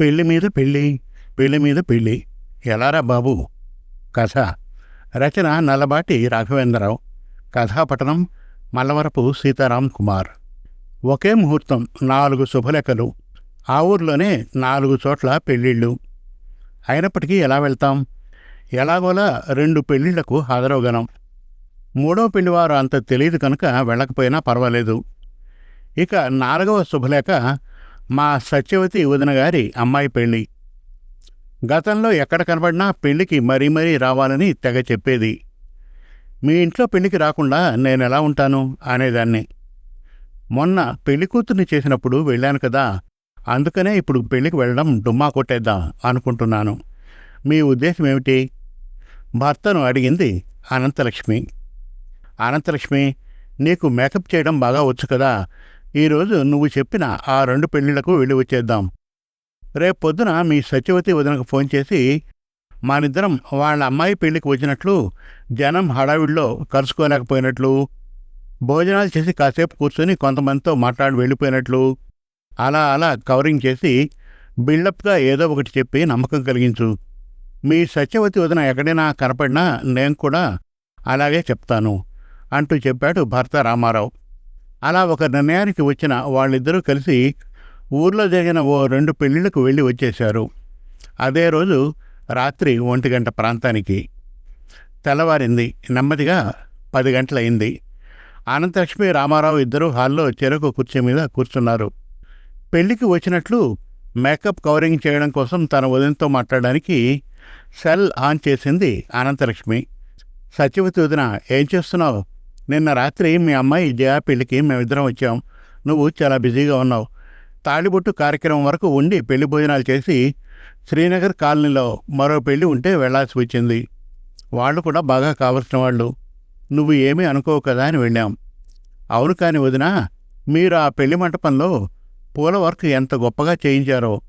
పెళ్ళి మీద పెళ్ళి పెళ్ళి మీద పెళ్ళి ఎలారా బాబు? కథ. రచన నల్లబాటి రాఘవేంద్రరావు. కథాపట్టణం మల్లవరపు సీతారాం కుమార్. ఒకే ముహూర్తం నాలుగు శుభలేఖలు. ఆ ఊర్లోనే నాలుగు చోట్ల పెళ్ళిళ్ళు అయినప్పటికీ ఎలా వెళ్తాం? ఎలాగోలా రెండు పెళ్ళిళ్ళకు హాజరవగలం. మూడో పెళ్ళివారు అంత తెలియదు కనుక వెళ్ళకపోయినా పర్వాలేదు. ఇక నాలుగవ శుభలేఖ మా సత్యవతి వదిన గారి అమ్మాయి పెళ్ళి. గతంలో ఎక్కడ కనబడినా పెళ్ళికి మరీ మరీ రావాలని తెగ చెప్పేది. మీ ఇంట్లో పెళ్ళికి రాకుండా నేను ఎలా ఉంటాను? అనేదాన్ని. మొన్న పెళ్ళి కూతుర్ని చేసినప్పుడు వెళ్ళాను కదా అందుకనే ఇప్పుడు పెళ్ళికి వెళ్ళడం డుమ్మా కొట్టేద్దాం అనుకుంటున్నాను. మీ ఉద్దేశం ఏమిటి? భర్తను అడిగింది అనంతలక్ష్మి. అనంతలక్ష్మి నీకు మేకప్ చేయడం బాగా వచ్చు కదా ఈరోజు నువ్వు చెప్పిన ఆ రెండు పెళ్ళిళ్ళకు వెళ్ళి వచ్చేద్దాం. రేపొద్దున మీ సత్యవతి వదినకు ఫోన్ చేసి మానిద్దరం వాళ్ళ అమ్మాయి పెళ్ళికి వచ్చినట్లు జనం హడావిడిలో కలుసుకోలేకపోయినట్లు భోజనాలు చేసి కాసేపు కూర్చొని కొంతమందితో మాట్లాడి వెళ్ళిపోయినట్లు అలా అలా కవరింగ్ చేసి బిల్డప్గా ఏదో ఒకటి చెప్పి నమ్మకం కలిగించు. మీ సత్యవతి వదిన ఎక్కడైనా కనపడినా నేను కూడా అలాగే చెప్తాను అంటూ చెప్పాడు భర్త రామారావు. అలా ఒక నిర్ణయానికి వచ్చిన వాళ్ళిద్దరూ కలిసి ఊర్లో జరిగిన ఓ రెండు పెళ్ళిళ్ళకు వెళ్ళి వచ్చేశారు. అదే రోజు రాత్రి ఒంటి గంట ప్రాంతానికి. తెల్లవారింది నెమ్మదిగా పది గంటలయింది. అనంతలక్ష్మి రామారావు ఇద్దరూ హాల్లో చెరకు కుర్చీ మీద కూర్చున్నారు. పెళ్ళికి వచ్చినట్లు మేకప్ కవరింగ్ చేయడం కోసం తన ఉదయంతో మాట్లాడడానికి సెల్ ఆన్ చేసింది అనంతలక్ష్మి. సత్యవతి వదిన ఏం చేస్తున్నావు? నిన్న రాత్రి మీ అమ్మాయి జయా పెళ్ళికి మేమిద్దరం వచ్చాం. నువ్వు చాలా బిజీగా ఉన్నావు. తాళిబొట్టు కార్యక్రమం వరకు ఉండి పెళ్ళి భోజనాలు చేసి శ్రీనగర్ కాలనీలో మరో పెళ్ళి ఉంటే వెళ్ళాల్సి వచ్చింది. వాళ్ళు కూడా బాగా కావలసిన వాళ్ళు. నువ్వు ఏమీ అనుకోవు కదా అని వెళ్ళాం. అవును కాని వదిన మీరు ఆ పెళ్ళి మంటపంలో పూల వర్క్ ఎంత గొప్పగా చేయించారో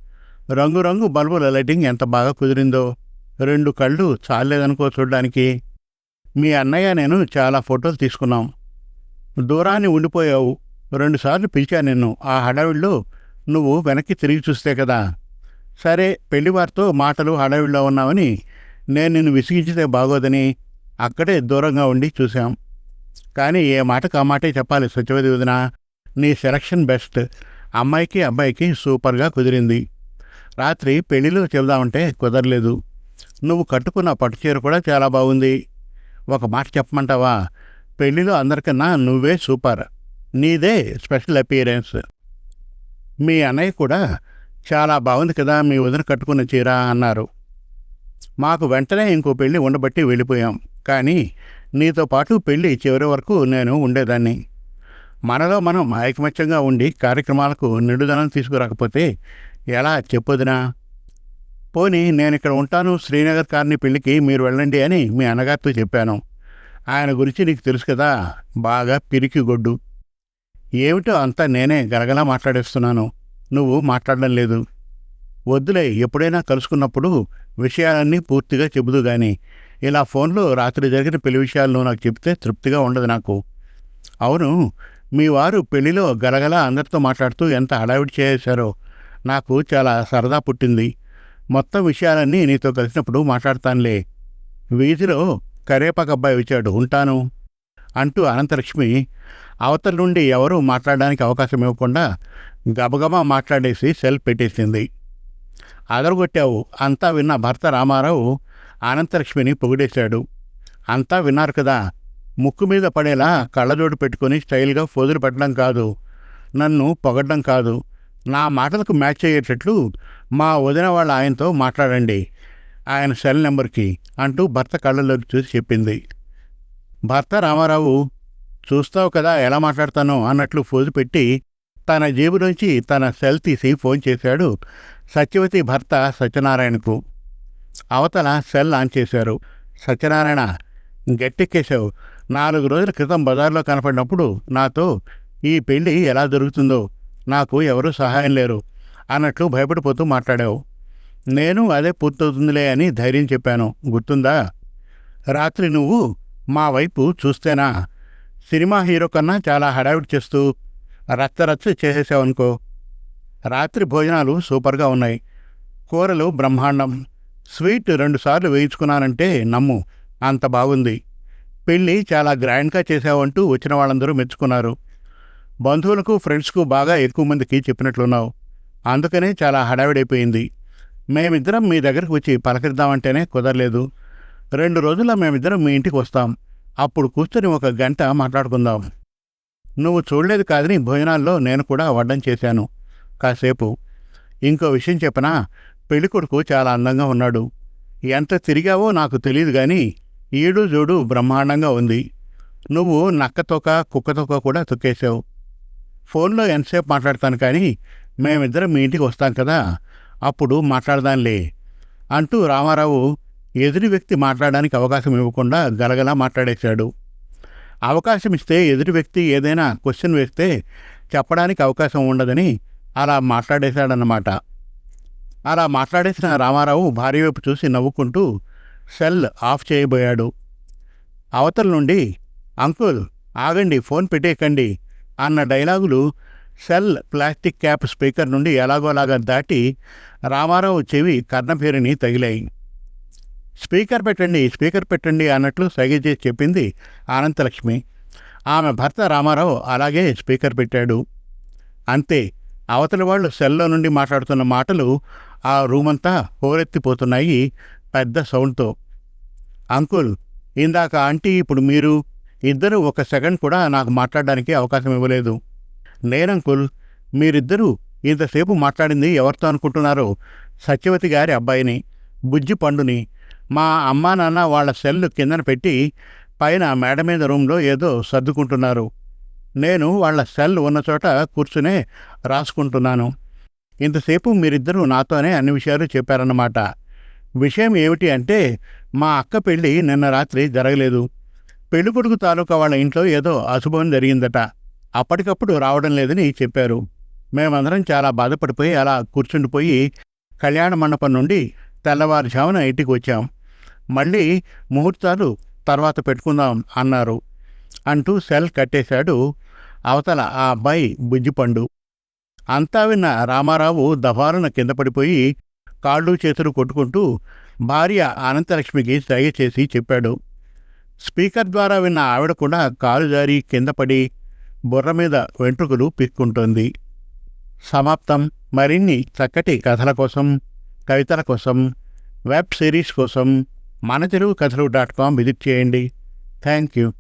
రంగురంగు బల్బుల లైటింగ్ ఎంత బాగా కుదిరిందో రెండు కళ్ళు చాలేదనుకో చూడడానికి. మీ అన్నయ్య నేను చాలా ఫోటోలు తీసుకున్నాం. దూరాన్ని ఉండిపోయావు. రెండుసార్లు పిలిచా నిన్ను. ఆ హడావిడిలో నువ్వు వెనక్కి తిరిగి చూస్తే కదా. సరే పెళ్ళివారితో మాటలు హడావిడిలో ఉన్నావని నేను నిన్ను విసిగించితే బాగోదని అక్కడే దూరంగా ఉండి చూశాం. కానీ ఏ మాటకు ఆ మాటే చెప్పాలి సత్యవతి వదిన. నీ సెలక్షన్ బెస్ట్. అమ్మాయికి అబ్బాయికి సూపర్గా కుదిరింది. రాత్రి పెళ్ళిలో చెబుదామంటే కుదరలేదు. నువ్వు కట్టుకున్న పట్టుచీర కూడా చాలా బాగుంది. ఒక మాట చెప్పమంటావా? పెళ్ళిలో అందరికన్నా నువ్వే సూపర్. నీదే స్పెషల్ అపీరెన్స్ మీ అన్నయ్య కూడా చాలా బాగుంది కదా మీ వదిన కట్టుకున్న చీర అన్నారు. మాకు వెంటనే ఇంకో పెళ్ళి ఉండబట్టి వెళ్ళిపోయాం. కానీ నీతో పాటు పెళ్ళి చివరి వరకు నేను ఉండేదాన్ని. మనలో మనం ఐకమత్యంగా ఉండి కార్యక్రమాలకు నిడుదనం తీసుకురాకపోతే ఎలా చెప్పొదినా పోనీ నేను ఇక్కడ ఉంటాను శ్రీనగర్ కార్ని పెళ్ళికి మీరు వెళ్ళండి అని మీ అన్నగారితో చెప్పాను. ఆయన గురించి నీకు తెలుసు కదా బాగా పిరికి గొడ్డు. ఏమిటో అంతా నేనే గరగలా మాట్లాడేస్తున్నాను. నువ్వు మాట్లాడడం లేదు. వద్దులే ఎప్పుడైనా కలుసుకున్నప్పుడు విషయాలన్నీ పూర్తిగా చెబుదు గాని ఇలా ఫోన్లో రాత్రి జరిగిన పెళ్ళి విషయాలను నాకు చెప్తే తృప్తిగా ఉండదు నాకు. అవును మీ వారు పెళ్ళిలో గలగల అందరితో మాట్లాడుతూ ఎంత హడావిడి చేశారో నాకు చాలా సరదా పుట్టింది. మొత్తం విషయాలన్నీ నీతో కలిసినప్పుడు మాట్లాడతానులే. వీధిలో కరేపాక అబ్బాయి వచ్చాడు ఉంటాను అంటూ అనంతలక్ష్మి అవతల నుండి ఎవరూ మాట్లాడడానికి అవకాశం ఇవ్వకుండా గబగబా మాట్లాడేసి సెల్ పెట్టేసింది. అదరగొట్టావు అంతా విన్న భర్త రామారావు అనంతలక్ష్మిని పొగిడేశాడు. అంతా విన్నారు కదా ముక్కు మీద పడేలా కళ్ళజోడు పెట్టుకొని స్టైల్గా ఫోజులు పెట్టడం కాదు నన్ను పొగడ్డం కాదు నా మాటలకు మ్యాచ్ అయ్యేటట్లు మా వదిన వాళ్ళ ఆయనతో మాట్లాడండి. ఆయన సెల్ నెంబర్కి అంటూ భర్త కళ్ళలోకి చూసి చెప్పింది. భర్త రామారావు చూస్తావు కదా ఎలా మాట్లాడతానో అన్నట్లు ఫోజు పెట్టి తన జేబు నుంచి తన సెల్ తీసి ఫోన్ చేశాడు సత్యవతి భర్త సత్యనారాయణకు. అవతల సెల్ ఆన్ చేశారు. సత్యనారాయణ గట్టెక్కేశావు. నాలుగు రోజుల క్రితం బజార్లో కనపడినప్పుడు నాతో ఈ పెళ్ళి ఎలా జరుగుతుందో నాకు ఎవరూ సహాయం లేరు అన్నట్లు భయపడిపోతూ మాట్లాడావు. నేను అదే పూర్తవుతుందిలే అని ధైర్యం చెప్పాను. గుర్తుందా? రాత్రి నువ్వు మా వైపు చూస్తేనా? సినిమా హీరో కన్నా చాలా హడావిడి చేస్తూ రచ్చరచ్చ చేసేసావనుకో. రాత్రి భోజనాలు సూపర్గా ఉన్నాయి. కూరలు బ్రహ్మాండం. స్వీట్ రెండుసార్లు వేయించుకున్నానంటే నమ్ము అంత బాగుంది. పెళ్ళి చాలా గ్రాండ్గా చేసావంటూ వచ్చిన వాళ్ళందరూ మెచ్చుకున్నారు. బంధువులకు ఫ్రెండ్స్కు బాగా ఎక్కువ మందికి చెప్పినట్లున్నావు. అందుకనే చాలా హడావిడైపోయింది. మేమిద్దరం మీ దగ్గరకు వచ్చి పలకరిద్దామంటేనే కుదరలేదు. రెండు రోజుల్లో మేమిద్దరం మీ ఇంటికి వస్తాం. అప్పుడు కూర్చొని ఒక గంట మాట్లాడుకుందాం. నువ్వు చూడలేదు కాదని భోజనాల్లో నేను కూడా వడ్డం చేశాను. కాసేపు. ఇంకో విషయం చెప్పనా? పెళ్ళికొడుకు చాలా అందంగా ఉన్నాడు. ఎంత తిరిగావో నాకు తెలియదు కానీ ఈడు జోడు బ్రహ్మాండంగా ఉంది. నువ్వు నక్కతోక కుక్కతోక కూడా తొక్కేశావు. ఫోన్లో ఎంతసేపు మాట్లాడతాను కానీ మేమిద్దరం మీ ఇంటికి వస్తాం కదా అప్పుడు మాట్లాడదాంలే అంటూ రామారావు ఎదురు వ్యక్తి మాట్లాడడానికి అవకాశం ఇవ్వకుండా గలగలా మాట్లాడేశాడు. అవకాశం ఇస్తే ఎదురు వ్యక్తి ఏదైనా క్వశ్చన్ వేస్తే చెప్పడానికి అవకాశం ఉండదని అలా మాట్లాడేశాడన్నమాట. అలా మాట్లాడేసిన రామారావు భార్య వైపు చూసి నవ్వుకుంటూ సెల్ ఆఫ్ చేయబోయాడు. అవతల నుండి అంకుల్ ఆగండి ఫోన్ పెట్టేయకండి అన్న డైలాగులు సెల్ ప్లాస్టిక్ క్యాప్ స్పీకర్ నుండి ఎలాగోలాగా దాటి రామారావు చెవి కర్ణపేరిని తగిలాయి. స్పీకర్ పెట్టండి స్పీకర్ పెట్టండి అన్నట్లు సైగ చేసి చెప్పింది అనంతలక్ష్మి. ఆమె భర్త రామారావు అలాగే స్పీకర్ పెట్టాడు. అంతే అవతలి వాళ్ళు సెల్లో నుండి మాట్లాడుతున్న మాటలు ఆ రూమంతా హోరెత్తిపోతున్నాయి పెద్ద సౌండ్తో. అంకుల్ ఇందాక ఆంటీ ఇప్పుడు మీరు? ఇద్దరు ఒక సెకండ్ కూడా నాకు మాట్లాడడానికి అవకాశం ఇవ్వలేదు. నేనంకుల్ మీరిద్దరూ ఇంతసేపు మాట్లాడింది ఎవరితో అనుకుంటున్నారో? సత్యవతి గారి అబ్బాయిని బుజ్జి పండుని మా అమ్మా నాన్న వాళ్ళ సెల్ కిందన పెట్టి పైన మేడ మీద రూమ్లో ఏదో సర్దుకుంటున్నారు. నేను వాళ్ళ సెల్ ఉన్న చోట కూర్చునే రాసుకుంటున్నాను. ఇంతసేపు మీరిద్దరూ నాతోనే అన్ని విషయాలు చెప్పారన్నమాట. విషయం ఏమిటి అంటే మా అక్క పెళ్ళి నిన్న రాత్రి జరగలేదు. పెళ్ళికొడుకు తాలూకా వాళ్ళ ఇంట్లో ఏదో అశుభం జరిగిందట. అప్పటికప్పుడు రావడం లేదని చెప్పారు. మేమందరం చాలా బాధపడిపోయి అలా కూర్చుండిపోయి కళ్యాణ మండపం నుండి తెల్లవారుజామున ఇంటికి వచ్చాం. మళ్ళీ ముహూర్తాలు తర్వాత పెట్టుకుందాం అన్నారు. అంటూ సెల్ కట్టేశాడు అవతల ఆ అబ్బాయి బుజ్జిపండు. అంతా విన్న రామారావు దఫారున కింద పడిపోయి కాళ్ళు చేతులు కొట్టుకుంటూ భార్య అనంతలక్ష్మికి సైగ చేసి చెప్పాడు. స్పీకర్ ద్వారా విన్న ఆవిడ కూడా కాలు జారి కింద పడి బుర్ర మీద వెంట్రుకలు పిక్కుంటుంది. సమాప్తం. మరిన్ని చక్కటి కథల కోసం కవితల కోసం వెబ్ సిరీస్ కోసం మన తెలుగు కథలు డాట్ కామ్ విజిట్ చేయండి. Thank you.